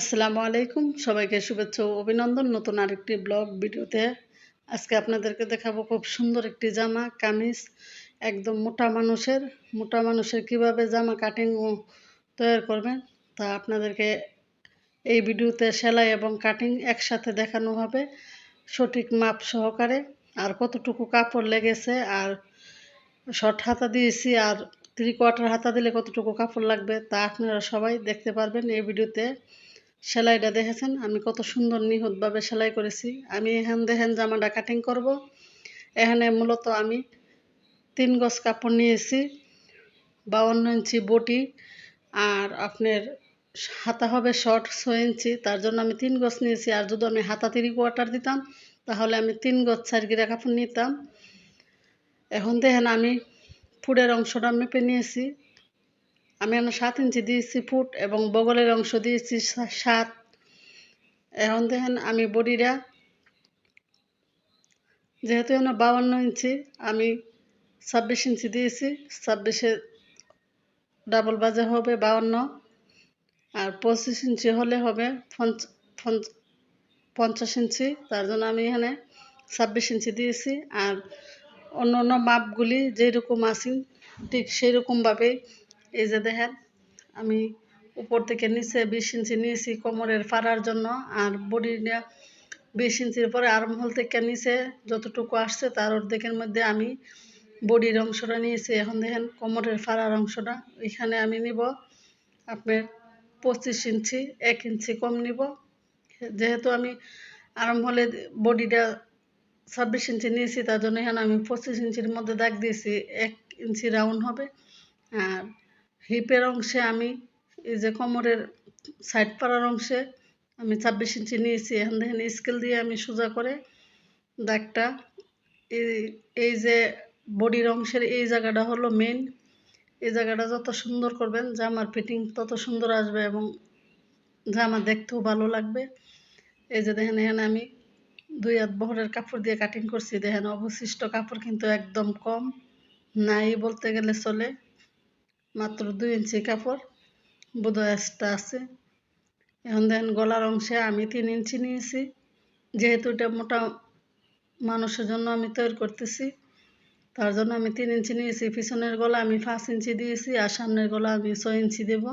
আসসালামু আলাইকুম। সবাইকে শুভেচ্ছা ও অভিনন্দন। নতুন আরেকটি ব্লগ ভিডিওতে আজকে আপনাদেরকে দেখাবো খুব সুন্দর একটি জামা, কামিজ, একদম মোটা মানুষের। মোটা মানুষের কীভাবে জামা কাটিং তৈরি করবেন, তা আপনাদেরকে এই ভিডিওতে সেলাই এবং কাটিং একসাথে দেখানো হবে সঠিক মাপ সহকারে। আর কতটুকু কাপড় লেগেছে আর শর্ট হাতা দিয়েছি আর থ্রি কোয়ার্টার হাতা দিলে কতটুকু কাপড় লাগবে, তা আপনারা সবাই দেখতে পারবেন এই ভিডিওতে। সেলাইটা দেখেছেন? আমি কত সুন্দর নিখুঁতভাবে সেলাই করেছি। আমি এখান দেখেন জামাটা কাটিং করব। এখানে মূলত আমি তিন গজ কাপড় নিয়েছি, বাউন্ন ইঞ্চি বটি আর আপনার হাতা হবে শর্ট ছয় ইঞ্চি। তার জন্য আমি তিন গজ নিয়েছি। আর যদি আমি হাতা তিরি কোয়ার্টার দিতাম, তাহলে আমি তিন গজ চারগিরা কাপড় নিতাম। এখন দেখেন আমি ফুডের অংশটা মেপে নিয়েছি। আমি এখানে সাত ইঞ্চি দিয়েছি ফুট এবং বগলের অংশ দিয়েছি সাত। এখন দেখেন আমি বডিটা যেহেতু এখানে বাউন্ন ইঞ্চি, আমি ছাব্বিশ ইঞ্চি দিয়েছি, ছাব্বিশে ডাবল বাজে হবে বাউন্ন। আর পঁচিশ ইঞ্চি হলে হবে পঞ্চাশ ইঞ্চি, তার জন্য আমি এখানে ছাব্বিশ ইঞ্চি দিয়েছি। আর অন্য অন্য মাপগুলি যেরকম আছে, ঠিক সেরকমভাবেই এই যে দেখেন, আমি উপর থেকে নিচে বিশ ইঞ্চি নিয়েছি কোমরের ফাড়ার জন্য, আর বডিটা বিশ ইঞ্চির পরে আর্মহোল থেকে নিচে যতটুকু আসছে তার অর্ধেকের মধ্যে আমি বডির অংশটা নিয়েছি। এখন দেখেন কোমরের ফাড়ার অংশটা, এখানে আমি নিব আপনার পঁচিশ ইঞ্চি, এক ইঞ্চি কম নিব। যেহেতু আমি আর্মহোলে বডিটা ছাব্বিশ ইঞ্চি নিয়েছি, তার জন্য এখানে আমি পঁচিশ ইঞ্চির মধ্যে দাগ দিয়েছি, এক ইঞ্চি রাউন্ড হবে। আর হিপের অংশে আমি, এই যে কোমরের সাইড পাড়ার অংশে আমি ছাব্বিশ ইঞ্চি নিয়েছি। এখন দেখেন স্কেল দিয়ে আমি সোজা করে দাগটা, এই এই যে বডির অংশের এই জায়গাটা হলো মেন এই জায়গাটা যত সুন্দর করবেন, জামার ফিটিং তত সুন্দর আসবে এবং জামা দেখতেও ভালো লাগবে। এই যে দেখেন, এখানে আমি দুই হাত বহরের কাপড় দিয়ে কাটিং করছি। দেখেন অবশিষ্ট কাপড় কিন্তু একদম কম, নাই বলতে গেলে চলে। মাত্র দুই ইঞ্চি কাপড়, বোধহয় আছে। এখন দেখেন গলার অংশে আমি তিন ইঞ্চি নিয়েছি। যেহেতু এটা মোটা মানুষের জন্য আমি তৈরি করতেছি, তার জন্য আমি তিন ইঞ্চি নিয়েছি। পিছনের গলা আমি পাঁচ ইঞ্চি দিয়েছি আর সামনের গলা আমি ছয় ইঞ্চি দেবো।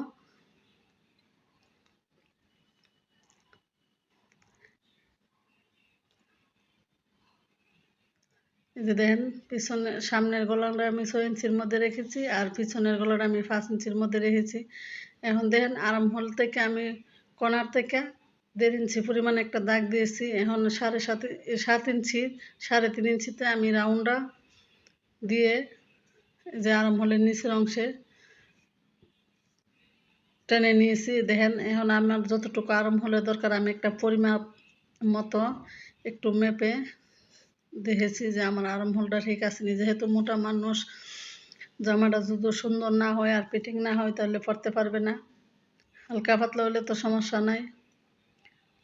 যে পিছনে, সামনের গলাটা আমি ছয় ইঞ্চির মধ্যে রেখেছি আর পিছনের গলাটা আমি পাঁচ ইঞ্চির মধ্যে রেখেছি। এখন দেখেন, আরাম হল থেকে আমি কণার থেকে দেড় ইঞ্চি পরিমাণ একটা দাগ দিয়েছি। এখন সাড়ে সাত সাত ইঞ্চি, সাড়ে তিন ইঞ্চিতে আমি রাউন্ডটা দিয়ে যে আরাম হলের নিচের অংশে টেনে নিয়েছি। দেখেন, এখন আমার যতটুকু আরাম হলে দরকার, আমি একটা পরিমাপ মতো একটু মেপে দেখেছি যে আমার আরাম হোলটা ঠিক আছে যেহেতু মোটা মানুষ, জামাটা যদি সুন্দর না হয় আর ফিটিং না হয় তাহলে পরতে পারবে না। হালকা পাতলা হলে তো সমস্যা নাই।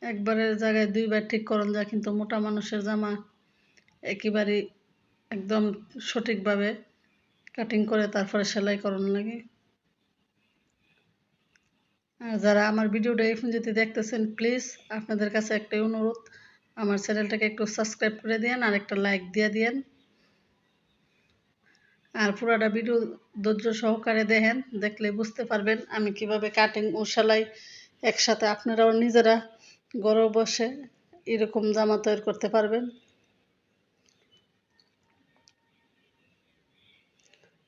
একবারের জায়গায় দুইবার ঠিক করন যায় কিন্তু মোটা মানুষের জামা একেবারেই একদম সঠিকভাবে কাটিং করে তারপরে সেলাই করন লাগে আর যারা আমার ভিডিওটা এই যদি দেখতেছেন প্লিজ আপনাদের কাছে একটাই অনুরোধ আমার চ্যানেলটাকে একটু সাবস্ক্রাইব করে দিন আর একটা লাইক দিয়ে দিন আর পুরাটা ভিডিও ধৈর্য সহকারে দেখেন, দেখলে বুঝতে পারবেন আমি কীভাবে কাটিং ও সেলাই একসাথে আপনারাও নিজেরা গড়ে বসে এরকম জামা তৈরি করতে পারবেন।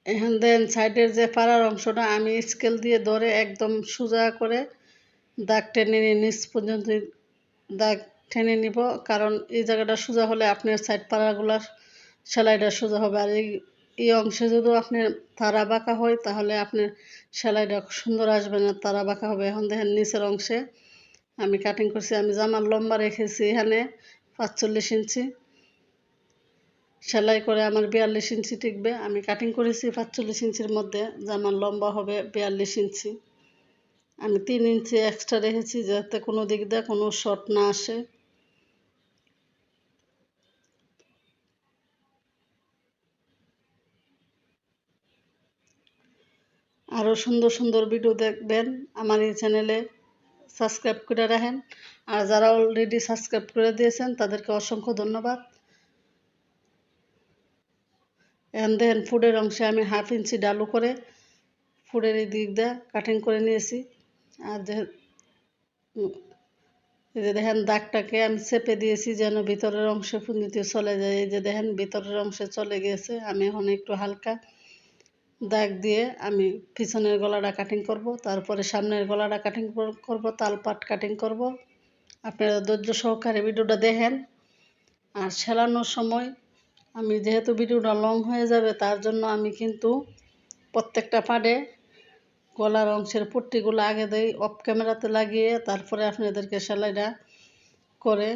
এখন দেন সাইডের যে পাড়ার অংশটা, আমি স্কেল দিয়ে ধরে একদম সোজা করে দাগ টেনে নিয়ে নিচ পর্যন্ত দাগ টেনে নিব। কারণ এই জায়গাটা সোজা হলে আপনার সাইড পাড়াগুলো সেলাইটা সোজা হবে। আর এই এই অংশে যদি আপনার তারা বাঁকা হয়, তাহলে আপনার সেলাইটা সুন্দর আসবে না, তারা বাঁকা হবে। এখন দেখেন নিচের অংশে আমি কাটিং করছি। আমি জামার লম্বা রেখেছি এখানে পাঁচচল্লিশ ইঞ্চি। সেলাই করে আমার বিয়াল্লিশ ইঞ্চি টিকবে। আমি কাটিং করেছি পাঁচচল্লিশ ইঞ্চির মধ্যে। জামার লম্বা হবে বিয়াল্লিশ ইঞ্চি। আমি তিন ইঞ্চি এক্সট্রা রেখেছি যাতে কোনো দিক দিয়ে কোনো শর্ট না আসে। আরও সুন্দর সুন্দর ভিডিও দেখবেন আমার এই চ্যানেলে সাবস্ক্রাইব করে রাখেন। আর যারা অলরেডি সাবস্ক্রাইব করে দিয়েছেন, তাদেরকে অসংখ্য ধন্যবাদ। এখন দেখেন ফুডের অংশে আমি হাফ ইঞ্চি ডালু করে ফুডের এই দিক দিয়ে কাটিং করে নিয়েছি। আর এই যে দেখেন দাগটাকে আমি চেপে দিয়েছি যেন ভিতরের অংশে ফুন্দিতে চলে যায়। এই যে দেখেন ভিতরের অংশে চলে গিয়েছে। আমি এখন একটু হালকা দাগ দিয়ে আমি পিছনের গলাটা কাটিং করব, তারপরে সামনের গলাটা কাটিং করব, তালপাট কাটিং করব। আপনারা ধৈর্য সহকারে ভিডিওটা দেখেন। আর সেলানোর সময় আমি যেহেতু ভিডিওটা লং হয়ে যাবে, তার জন্য আমি কিন্তু প্রত্যেকটা পাড়ে গলার অংশের পট্টিগুলো আগে দেই অফ ক্যামেরাতে লাগিয়ে তারপরে আপনাদেরকে সেলাইটা করে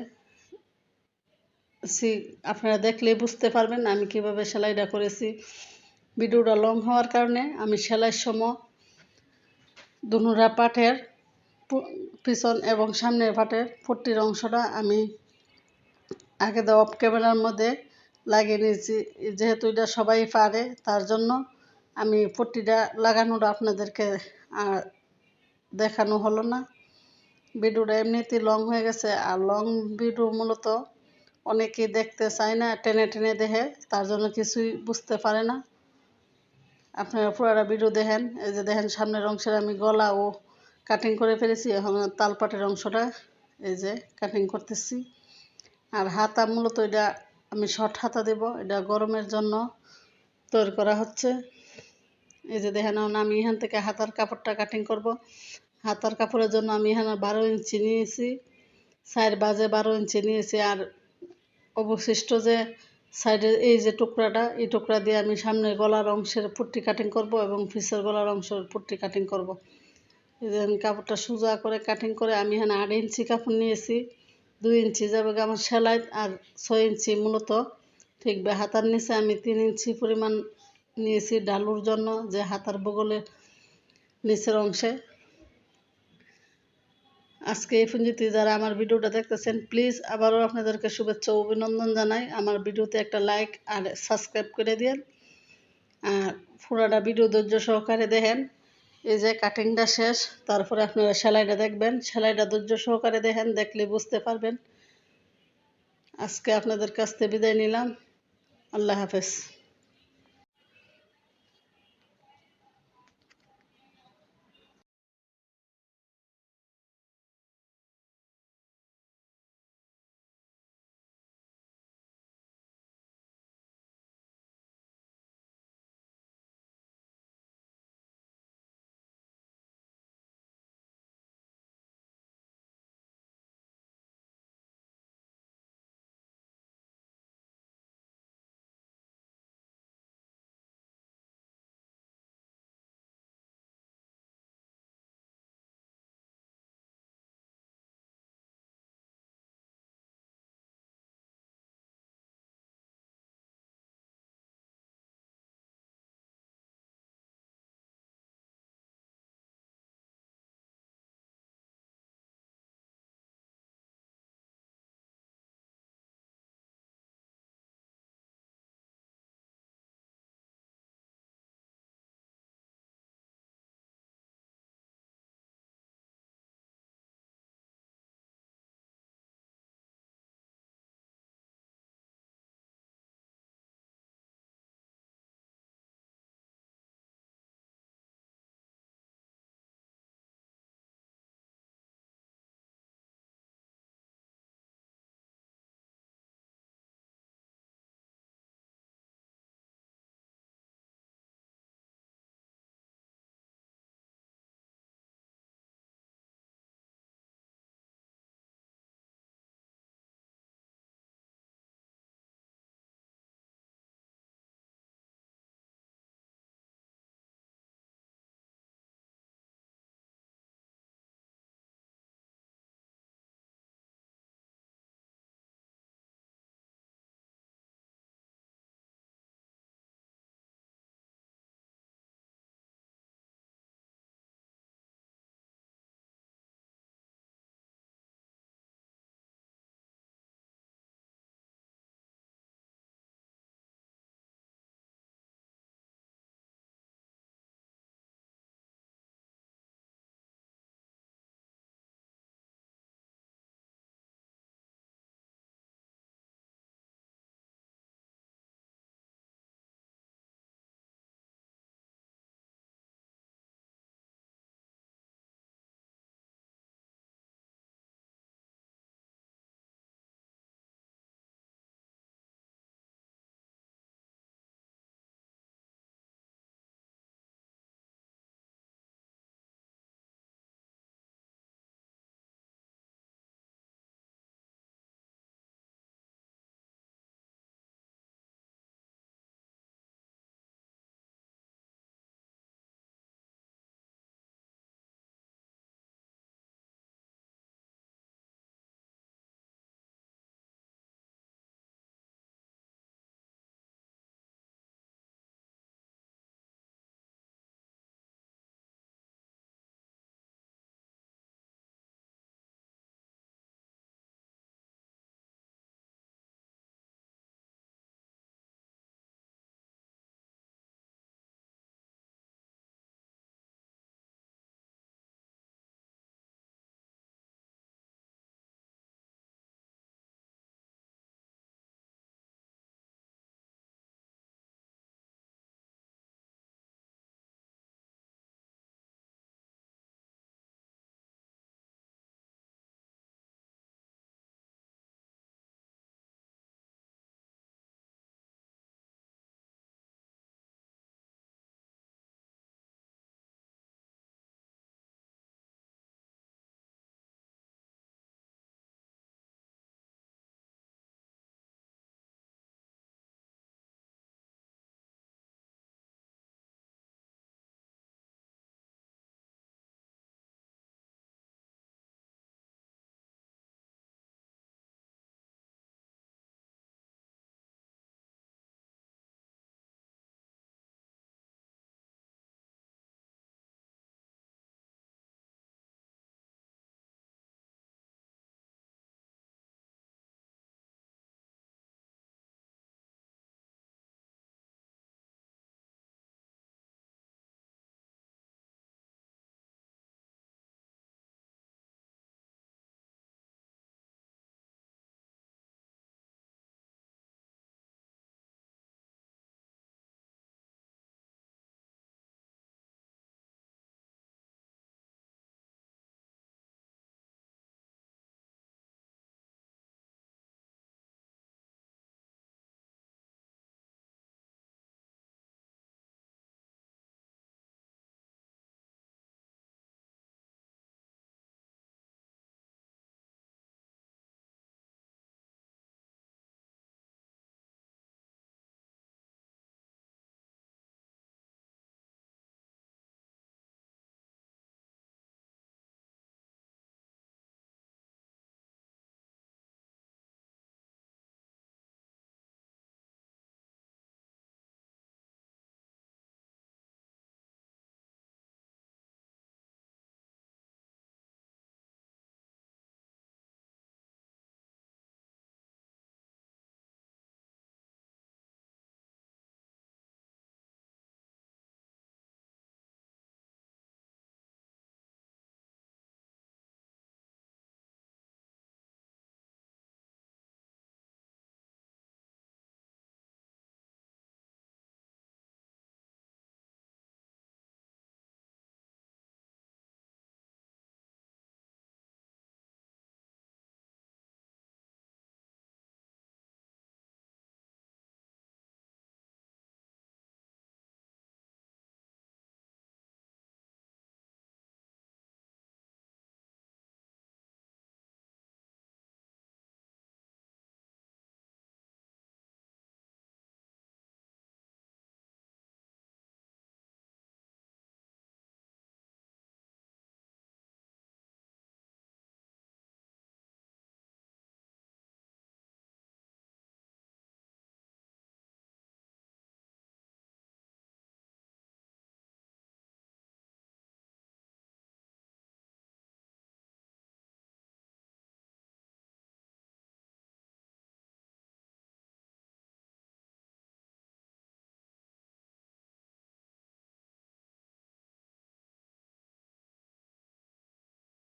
সি আপনারা দেখলেই বুঝতে পারবেন আমি কীভাবে সেলাইটা করেছি। ভিডিওটা লং হওয়ার কারণে আমি সেলাইয়ের সময় দুনুরা পাটের পিছন এবং সামনের পাটের পট্টির অংশটা আমি আগে দেওয়া অফ ক্যামেরার মধ্যে লাগিয়ে নিয়েছি। যেহেতু এটা সবাই পারে, তার জন্য আমি পট্টিটা লাগানোটা আপনাদেরকে আর দেখানো হলো না। ভিডিওটা এমনিতেই লং হয়ে গেছে, আর লং ভিডিও মূলত অনেকেই দেখতে চায় না, টেনে টেনে দেখে, তার জন্য কিছুই বুঝতে পারে না। আপনারা পুরাটা ভিডিও দেখেন। এই যে দেখেন, সামনের অংশের আমি গলা ও কাটিং করে ফেলেছি। এখন তালপাটের অংশটা, এই যে কাটিং করতেছি। আর হাতা মূলত এটা আমি শর্ট হাতা দেব। এটা গরমের জন্য তৈরি করা হচ্ছে। এই যে দেখেন আমি এখান থেকে হাতার কাপড়টা কাটিং করব। হাতার কাপড়ের জন্য আমি এখানে বারো ইঞ্চি নিয়েছি। সাইড বাজে বারো ইঞ্চি নিয়েছি। আর অবশিষ্ট যে সাইডের এই যে টুকরাটা, এই টুকরা দিয়ে আমি সামনের গলার অংশের পুট্টি কাটিং করব এবং ফিসের গলার অংশের পুট্টি কাটিং করব। এই যে আমি কাপড়টা সোজা করে কাটিং করে আমি এখানে আট ইঞ্চি কাপড় নিয়েছি। দুই ইঞ্চি যাবে আমার সেলাই আর ছয় ইঞ্চি মূলত। ঠিকবে হাতার নিচে আমি তিন ইঞ্চি পরিমাণ নিয়েছি ডালুর জন্য যে হাতার বগলের নিচের অংশে। আজকে এই পুঞ্জিতে যারা আমার ভিডিওটা দেখতেছেন প্লিজ আবারও আপনাদেরকে শুভেচ্ছা অভিনন্দন জানাই। আমার ভিডিওতে একটা লাইক আর সাবস্ক্রাইব করে দিন আর পুরাটা ভিডিও ধৈর্য সহকারে দেখেন। এই যে কাটিংটা শেষ, তারপরে আপনারা সেলাইটা দেখবেন। সেলাইটা ধৈর্য সহকারে দেখেন, দেখলে বুঝতে পারবেন। আজকে আপনাদের কাছ থেকে বিদায় নিলাম। আল্লাহ হাফেজ।